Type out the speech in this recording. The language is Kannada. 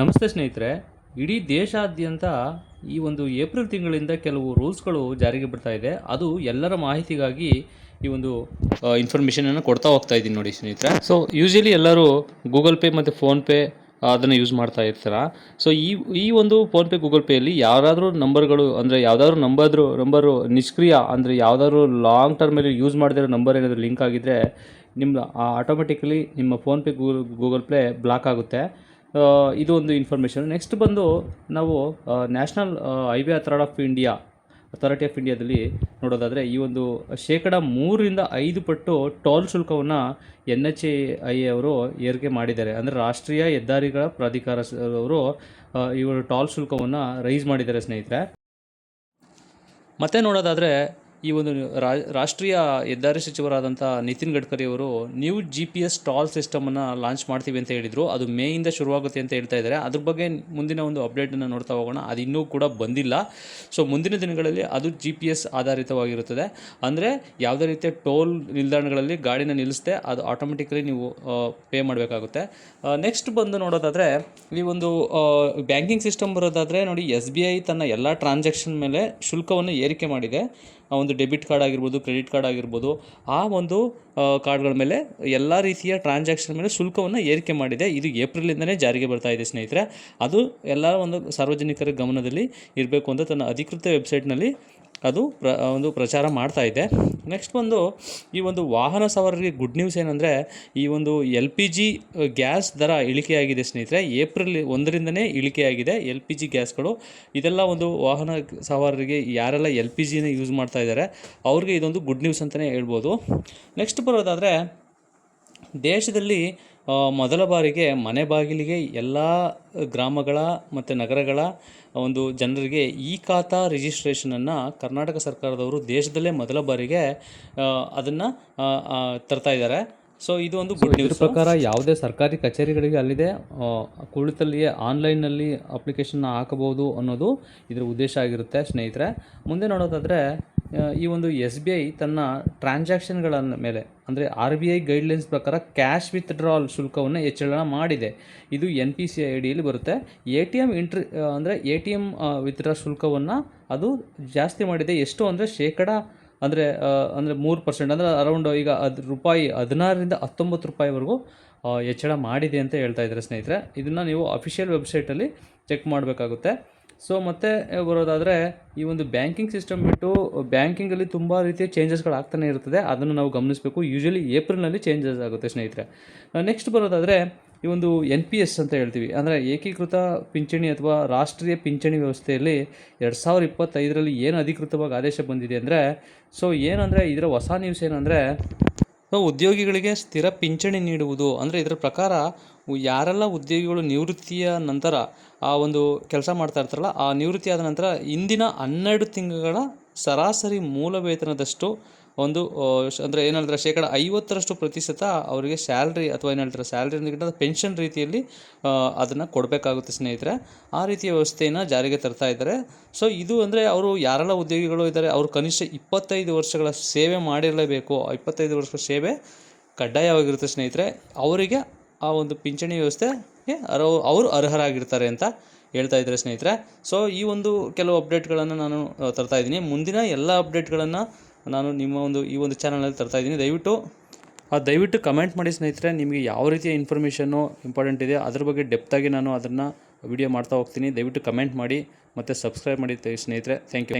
ನಮಸ್ತೆ ಸ್ನೇಹಿತರೆ, ಇಡೀ ದೇಶಾದ್ಯಂತ ಈ ಒಂದು ಏಪ್ರಿಲ್ ತಿಂಗಳಿಂದ ಕೆಲವು ರೂಲ್ಸ್ಗಳು ಜಾರಿಗೆ ಬರ್ತಾ ಇದೆ. ಅದು ಎಲ್ಲರ ಮಾಹಿತಿಗಾಗಿ ಈ ಒಂದು ಇನ್ಫಾರ್ಮೇಷನನ್ನು ಕೊಡ್ತಾ ಹೋಗ್ತಾ ಇದ್ದೀನಿ ನೋಡಿ ಸ್ನೇಹಿತರೆ. ಸೊ ಯೂಶಲಿ ಎಲ್ಲರೂ ಗೂಗಲ್ ಪೇ ಮತ್ತು ಫೋನ್ಪೇ ಅದನ್ನು ಯೂಸ್ ಮಾಡ್ತಾ ಇರ್ತಾರ. ಸೊ ಈ ಈ ಒಂದು ಫೋನ್ಪೇ ಗೂಗಲ್ ಪೇಯಲ್ಲಿ ಯಾರಾದರೂ ನಂಬರ್ಗಳು, ಅಂದರೆ ಯಾವುದಾದ್ರೂ ನಂಬರ್ರು ನಂಬರು ನಿಷ್ಕ್ರಿಯ, ಅಂದರೆ ಯಾವುದಾದ್ರೂ ಲಾಂಗ್ ಟರ್ಮಲ್ಲಿ ಯೂಸ್ ಮಾಡದಿರೋ ನಂಬರ್ ಏನಾದರೂ ಲಿಂಕ್ ಆಗಿದ್ದರೆ ನಿಮ್ಮ ಆಟೋಮೆಟಿಕಲಿ ನಿಮ್ಮ PhonePe Google Google Pay block ಆಗುತ್ತೆ. ಇದು ಒಂದು ಇನ್ಫಾರ್ಮೇಷನ್ ನೆಕ್ಸ್ಟ್ ಬಂದು ನಾವು national highway authority of India authority of ಇಂಡಿಯಾದಲ್ಲಿ ನೋಡೋದಾದರೆ ಈ ಒಂದು ಶೇಕಡ ಮೂರರಿಂದ ಐದು ಪಟ್ಟು ಟೋಲ್ ಶುಲ್ಕವನ್ನು ಎನ್ ಎಚ್ ಎ ಐ ಅವರು ಏರಿಕೆ ಮಾಡಿದ್ದಾರೆ. ಅಂದರೆ ರಾಷ್ಟ್ರೀಯ ಹೆದ್ದಾರಿಗಳ ಪ್ರಾಧಿಕಾರ ಸ- ಅವರು ಆ, ಇವರು ಟೋಲ್ ಶುಲ್ಕವನ್ನು ರೈಸ್ ಮಾಡಿದ್ದಾರೆ ಸ್ನೇಹಿತರೆ. ಮತ್ತೆ ನೋಡೋದಾದರೆ ಈ ಒಂದು ರಾಷ್ಟ್ರೀಯ ಹೆದ್ದಾರಿ ಸಚಿವರಾದಂಥ ನಿತಿನ್ ಗಡ್ಕರಿ ಅವರು new G P S toll ಸಿಸ್ಟಮನ್ನು launch ಮಾಡ್ತೀವಿ ಅಂತ ಹೇಳಿದರು. ಅದು ಮೇಯಿಂದ ಶುರುವಾಗುತ್ತೆ ಅಂತ ಹೇಳ್ತಾ ಇದ್ದಾರೆ. ಅದ್ರ ಬಗ್ಗೆ ಮುಂದಿನ ಒಂದು ಅಪ್ಡೇಟನ್ನು ನೋಡ್ತಾ ಹೋಗೋಣ. ಅದು ಇನ್ನೂ ಕೂಡ ಬಂದಿಲ್ಲ. ಸೊ ಮುಂದಿನ ದಿನಗಳಲ್ಲಿ ಅದು ಜಿ ಪಿ ಎಸ್ ಆಧಾರಿತವಾಗಿರುತ್ತದೆ. ಅಂದರೆ ಯಾವುದೇ ರೀತಿಯ ಟೋಲ್ ನಿಲ್ದಾಣಗಳಲ್ಲಿ ಗಾಡಿನ ನಿಲ್ಲಿಸದೆ ಅದು ಆಟೋಮೆಟಿಕಲಿ ನೀವು ಪೇ ಮಾಡಬೇಕಾಗುತ್ತೆ. ನೆಕ್ಸ್ಟ್ ಬಂದು ನೋಡೋದಾದರೆ, ಈ ಒಂದು ಬ್ಯಾಂಕಿಂಗ್ ಸಿಸ್ಟಮ್ ಬರೋದಾದರೆ ನೋಡಿ ಎಸ್ ಬಿ ಐ ತನ್ನ ಎಲ್ಲ ಟ್ರಾನ್ಸಾಕ್ಷನ್ ಮೇಲೆ ಶುಲ್ಕವನ್ನು ಏರಿಕೆ ಮಾಡಿದೆ. ಒಂದು ಡೆಬಿಟ್ ಕಾರ್ಡ್ ಆಗಿರ್ಬೋದು ಕ್ರೆಡಿಟ್ ಕಾರ್ಡ್ ಆಗಿರ್ಬೋದು ಆ ಒಂದು ಆ, ಕಾರ್ಡ್ಗಳ ಮೇಲೆ ಎಲ್ಲ ರೀತಿಯ ಟ್ರಾನ್ಸಾಕ್ಷನ್ ಮೇಲೆ ಶುಲ್ಕವನ್ನು ಏರಿಕೆ ಮಾಡಿದೆ. ಇದು ಏಪ್ರಿಲಿಂದನೇ ಜಾರಿಗೆ ಬರ್ತಾ ಇದೆ ಸ್ನೇಹಿತರೆ. ಅದು ಎಲ್ಲ ಒಂದು ಸಾರ್ವಜನಿಕರ ಗಮನದಲ್ಲಿ ಇರಬೇಕು ಅಂತ ತನ್ನ ಅಧಿಕೃತ ವೆಬ್ಸೈಟ್ನಲ್ಲಿ ಅದು ಪ್ರ ಒಂದು ಪ್ರಚಾರ ಮಾಡ್ತಾ ಇದೆ. ನೆಕ್ಸ್ಟ್ ಬಂದು ಈ ಒಂದು ವಾಹನ ಸವಾರರಿಗೆ ಗುಡ್ ನ್ಯೂಸ್ ಏನಂದರೆ, ಈ ಒಂದು ಎಲ್ ಪಿ ಜಿ ಗ್ಯಾಸ್ ದರ ಇಳಿಕೆಯಾಗಿದೆ ಸ್ನೇಹಿತರೆ. ಏಪ್ರಿಲ್ ಒಂದರಿಂದನೇ ಇಳಿಕೆಯಾಗಿದೆ ಎಲ್ ಪಿ ಜಿ ಗ್ಯಾಸ್ಗಳು. ಇದೆಲ್ಲ ಒಂದು ವಾಹನ ಸವಾರರಿಗೆ ಯಾರೆಲ್ಲ ಎಲ್ ಪಿ ಜಿನ ಯೂಸ್ ಮಾಡ್ತಾ ಇದ್ದಾರೆ, ಅವ್ರಿಗೆ ಇದೊಂದು ಗುಡ್ ನ್ಯೂಸ್ ಅಂತಲೇ ಹೇಳ್ಬೋದು. ನೆಕ್ಸ್ಟ್ ಬರೋದಾದರೆ ದೇಶದಲ್ಲಿ ಮೊದಲ ಬಾರಿಗೆ ಮನೆ ಬಾಗಿಲಿಗೆ ಎಲ್ಲ ಗ್ರಾಮಗಳ ಮತ್ತು ನಗರಗಳ ಒಂದು ಜನರಿಗೆ ಇ ಖಾತಾ ರಿಜಿಸ್ಟ್ರೇಷನನ್ನು ಕರ್ನಾಟಕ ಸರ್ಕಾರದವರು ದೇಶದಲ್ಲೇ ಮೊದಲ ಬಾರಿಗೆ ಅದನ್ನು ತರ್ತಾ ಇದ್ದಾರೆ. ಸೊ ಇದು ಒಂದು ಗುಡ್ ನ್ಯೂಸ್ ಪ್ರಕಾರ ಯಾವುದೇ ಸರ್ಕಾರಿ ಕಚೇರಿಗಳಿಗೆ ಅಲ್ಲಿದೆ ಕುಳಿತಲ್ಲಿಯೇ ಆನ್ಲೈನ್ನಲ್ಲಿ ಅಪ್ಲಿಕೇಶನ್ನ ಹಾಕಬಹುದು ಅನ್ನೋದು ಇದರ ಉದ್ದೇಶ ಆಗಿರುತ್ತೆ ಸ್ನೇಹಿತರೆ. ಮುಂದೆ ನೋಡೋದಾದರೆ ಈ ಒಂದು ಎಸ್ ಬಿ ಐ ತನ್ನ ಟ್ರಾನ್ಸಾಕ್ಷನ್ಗಳ ಮೇಲೆ, ಅಂದರೆ ಆರ್ ಬಿ ಐ ಗೈಡ್ಲೈನ್ಸ್ ಪ್ರಕಾರ ಕ್ಯಾಶ್ ವಿತ್ಡ್ರಾಲ್ ಶುಲ್ಕವನ್ನು ಹೆಚ್ಚಳ ಮಾಡಿದೆ. ಇದು ಎನ್ ಪಿ ಸಿ ಐ ಡಿಯಲ್ಲಿ ಬರುತ್ತೆ. ಎ ಟಿ ಎಂ ಇಂಟ್ರಿ ಅಂದರೆ ಎ ಟಿ ಎಂ ವಿತ್ಡ್ರಾ ಶುಲ್ಕವನ್ನು ಅದು ಜಾಸ್ತಿ ಮಾಡಿದೆ. ಎಷ್ಟು ಅಂದರೆ ಶೇಕಡ, ಅಂದರೆ ಅಂದರೆ ಮೂರು ಪರ್ಸೆಂಟ್ ಅಂದರೆ ಅರೌಂಡ್ ಈಗ ಅದು ರೂಪಾಯಿ ಹದಿನಾರರಿಂದ ಹತ್ತೊಂಬತ್ತು ರೂಪಾಯಿವರೆಗೂ ಹೆಚ್ಚಳ ಮಾಡಿದೆ ಅಂತ ಹೇಳ್ತಾ ಇದ್ದಾರೆ ಸ್ನೇಹಿತರೆ. ಇದನ್ನು ನೀವು ಅಫಿಷಿಯಲ್ ವೆಬ್ಸೈಟಲ್ಲಿ ಚೆಕ್ ಮಾಡಬೇಕಾಗುತ್ತೆ. ಸೊ ಮತ್ತೆ ಬರೋದಾದರೆ, ಈ ಒಂದು ಬ್ಯಾಂಕಿಂಗ್ ಸಿಸ್ಟಮ್ ಬಿಟ್ಟು ಬ್ಯಾಂಕಿಂಗಲ್ಲಿ ತುಂಬ ರೀತಿಯ ಚೇಂಜಸ್ಗಳು ಆಗ್ತಾನೆ ಇರ್ತದೆ. ಅದನ್ನು ನಾವು ಗಮನಿಸಬೇಕು. ಯೂಶಲಿ ಏಪ್ರಿಲ್ನಲ್ಲಿ ಚೇಂಜಸ್ ಆಗುತ್ತೆ, ಸ್ನೇಹಿತರೆ. ನೆಕ್ಸ್ಟ್ ಬರೋದಾದರೆ, ಈ ಒಂದು ಎನ್ ಪಿ ಎಸ್ ಅಂತ ಹೇಳ್ತೀವಿ. ಅಂದರೆ ಏಕೀಕೃತ ಪಿಂಚಣಿ ಅಥವಾ ರಾಷ್ಟ್ರೀಯ ಪಿಂಚಣಿ ವ್ಯವಸ್ಥೆಯಲ್ಲಿ ಎರಡು ಸಾವಿರದ ಇಪ್ಪತ್ತೈದರಲ್ಲಿ ಏನು ಅಧಿಕೃತವಾಗಿ ಆದೇಶ ಬಂದಿದೆ ಅಂದರೆ ಸೊ ಏನಂದರೆ, ಇದರ ಹೊಸ ನ್ಯೂಸ್ ಏನಂದರೆ ಉದ್ಯೋಗಿಗಳಿಗೆ ಸ್ಥಿರ ಪಿಂಚಣಿ ನೀಡುವುದು ಅಂದರೆ ಇದರ ಪ್ರಕಾರ ಯಾರೆಲ್ಲ ಉದ್ಯೋಗಿಗಳು ನಿವೃತ್ತಿಯ ನಂತರ ಆ ಒಂದು ಕೆಲಸ ಮಾಡ್ತಾ ಇರ್ತಾರಲ್ಲ, ಆ ನಿವೃತ್ತಿ ಆದ ನಂತರ ಇಂದಿನ ಹನ್ನೆರಡು ತಿಂಗಳ ಸರಾಸರಿ ಮೂಲ ವೇತನದಷ್ಟು ಒಂದು ಅಂದರೆ ಏನು ಹೇಳ್ತಾರೆ, ಶೇಕಡ ಐವತ್ತರಷ್ಟು ಪ್ರತಿಶತ ಅವರಿಗೆ ಸ್ಯಾಲ್ರಿ ಅಥವಾ ಏನು ಹೇಳ್ತಾರೆ ಸ್ಯಾಲ್ರಿ ಅಂದ್ಕಿಂತ ಪೆನ್ಷನ್ ರೀತಿಯಲ್ಲಿ ಅದನ್ನು ಕೊಡಬೇಕಾಗುತ್ತೆ ಸ್ನೇಹಿತರೆ. ಆ ರೀತಿಯ ವ್ಯವಸ್ಥೆಯನ್ನು ಜಾರಿಗೆ ತರ್ತಾ ಇದ್ದಾರೆ. ಸೊ, ಇದು ಅಂದರೆ ಅವರು ಯಾರೆಲ್ಲ ಉದ್ಯೋಗಿಗಳು ಇದ್ದಾರೆ, ಅವರು ಕನಿಷ್ಠ ಇಪ್ಪತ್ತೈದು ವರ್ಷಗಳ ಸೇವೆ ಮಾಡಿರಲೇಬೇಕು. ಇಪ್ಪತ್ತೈದು ವರ್ಷಗಳ ಸೇವೆ ಕಡ್ಡಾಯವಾಗಿರುತ್ತೆ ಸ್ನೇಹಿತರೆ. ಅವರಿಗೆ ಆ ಒಂದು ಪಿಂಚಣಿ ವ್ಯವಸ್ಥೆ ಅವರು ಅರ್ಹರಾಗಿರ್ತಾರೆ ಅಂತ ಹೇಳ್ತಾ ಇದ್ದಾರೆ ಸ್ನೇಹಿತರೆ. ಸೊ, ಈ ಒಂದು ಕೆಲವು ಅಪ್ಡೇಟ್ಗಳನ್ನು ನಾನು ತರ್ತಾ ಇದ್ದೀನಿ. ಮುಂದಿನ ಎಲ್ಲ ಅಪ್ಡೇಟ್ಗಳನ್ನು ನಾನು ನಿಮ್ಮ ಒಂದು ಈ ಒಂದು ಚಾನಲಲ್ಲಿ ತರ್ತಾ ಇದ್ದೀನಿ. ದಯವಿಟ್ಟು ಆ ದಯವಿಟ್ಟು ಕಮೆಂಟ್ ಮಾಡಿ ಸ್ನೇಹಿತರೆ, ನಿಮಗೆ ಯಾವ ರೀತಿಯ ಇನ್ಫಾರ್ಮೇಷನ್ನು ಇಂಪಾರ್ಟೆಂಟ್ ಇದೆ, ಅದ್ರ ಬಗ್ಗೆ ಡೆಪ್ತಾಗಿ ನಾನು ಅದನ್ನು ವಿಡಿಯೋ ಮಾಡ್ತಾ ಹೋಗ್ತೀನಿ. ದಯವಿಟ್ಟು ಕಮೆಂಟ್ ಮಾಡಿ ಮತ್ತು ಸಬ್ಸ್ಕ್ರೈಬ್ ಮಾಡಿ ಸ್ನೇಹಿತರೆ. Thank you